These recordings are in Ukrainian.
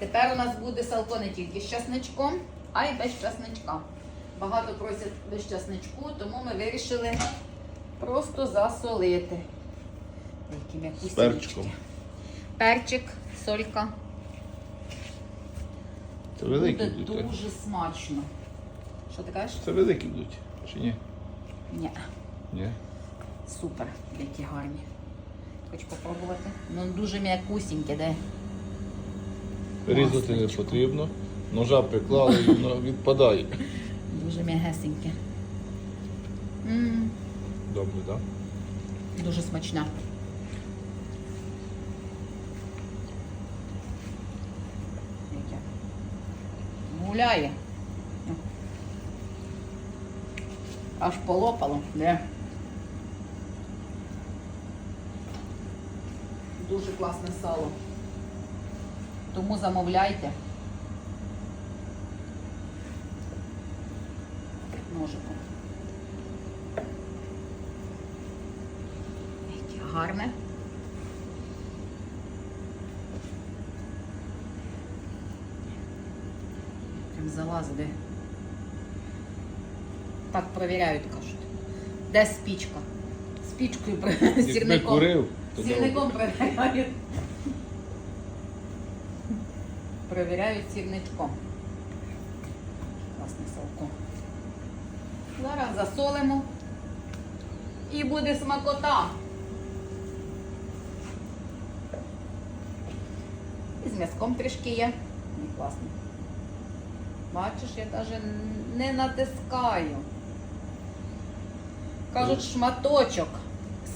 Тепер у нас буде салко не тільки з часничком, а й без часничка. Багато просять без часничку, тому ми вирішили просто засолити. З перчиком. Перчик, солька. Це великі буде будуть. так? дуже смачно. Що ти кажеш? Це великі будуть. Чи ні? Ні. Ні. Супер, які гарні. Хочу попробувати. Ну дуже м'якусіньке, де? Різати не потрібно. Ножа приклали і воно відпадає. Дуже м'ягесеньке. Добре, так? Дуже смачна. Гуляє. Аж полопало, де? Дуже класне сало. Тому замовляйте. Ножиком. Гарне. Прям залазить. Так перевіряють, кажуть. Де спічка? Спічкою сірником. добре. Сірником перевіряють. Перевіряють сірничком. Класне салко. Зараз засолимо. І буде смакота. І з м'язком трішки є. Ну, класно. Бачиш, я навіть не натискаю. Кажуть, шматочок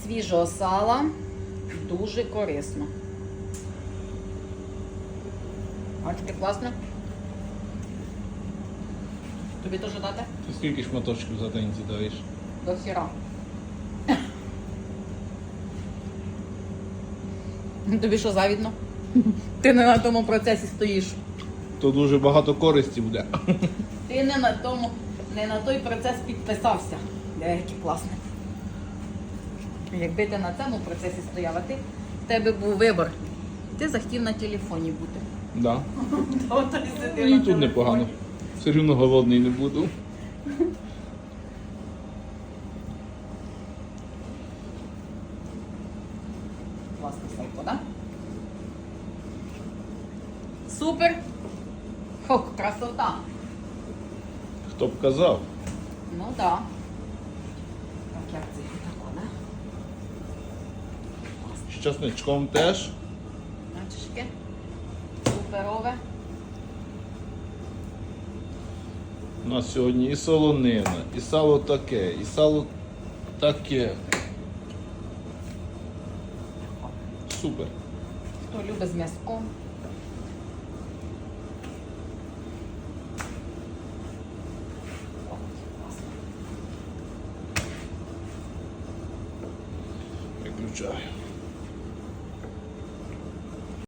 свіжого сала дуже корисно. Бачите, класно. Тобі теж дати? Ти скільки шматочків за день з'їдаєш? До хіра. Тобі що завідно? Ти не на тому процесі стоїш. То дуже багато користі буде. Ти не на тому, не на той процес підписався. Який класний. Якби ти на цьому процесі стояв, а ти в тебе був вибір. Ти захотів на телефоні бути. Да. Сидів Ну, на і тут телефоні. непогано. Все рівно голодний не буду. Класний салко, да? Супер! Ох, красота! Хто б казав? Ну да. Так, як це тако, да? З часничком теж. Яке? Суперове. У нас сьогодні і солонина, і сало таке, і сало таке. Супер. Хто любить з м'язком. Виключаю.